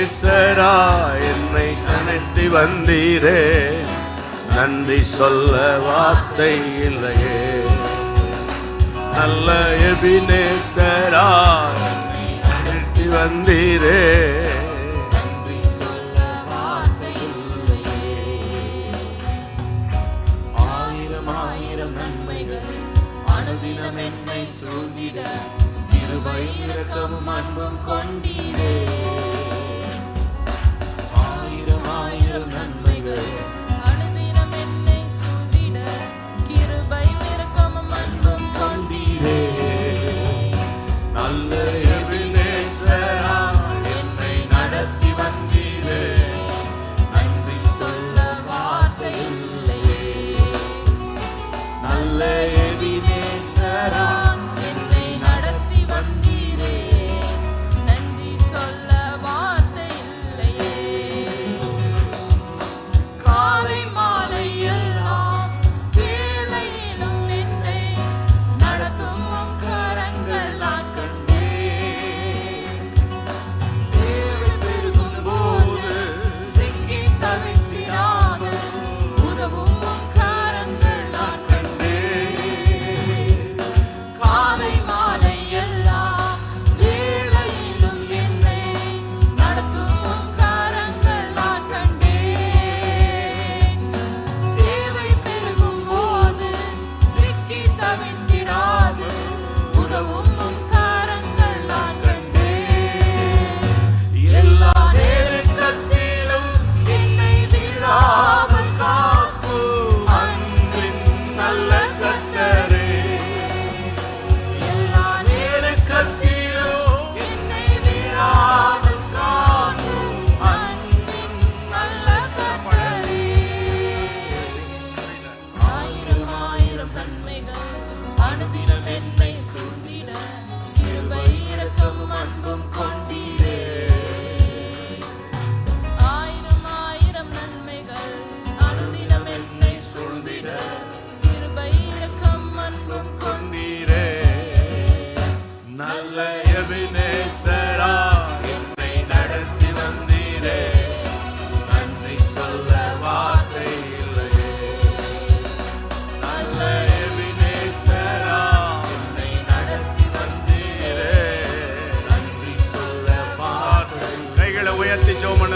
நல்ல என்னை அணைத்து வந்தீரே. நன்றி சொல்ல வார்த்தை இல்லையே. நல்ல எபினேசரா என்னை வந்தீரே. அனுதினம் என்னை சூழ்ந்திட. இருபயிரக்கம் அன்பும் கொண்டீரே. நல்ல எபினேசரா என்னை நடத்தி வந்தீரே. நன்றி சொல்ல வார்த்தை இல்லையே. காலை மாலை எல்லாம் வேலையிலும் என்னை நடத்தும் கரங்கள் நான் and make ஜோமன்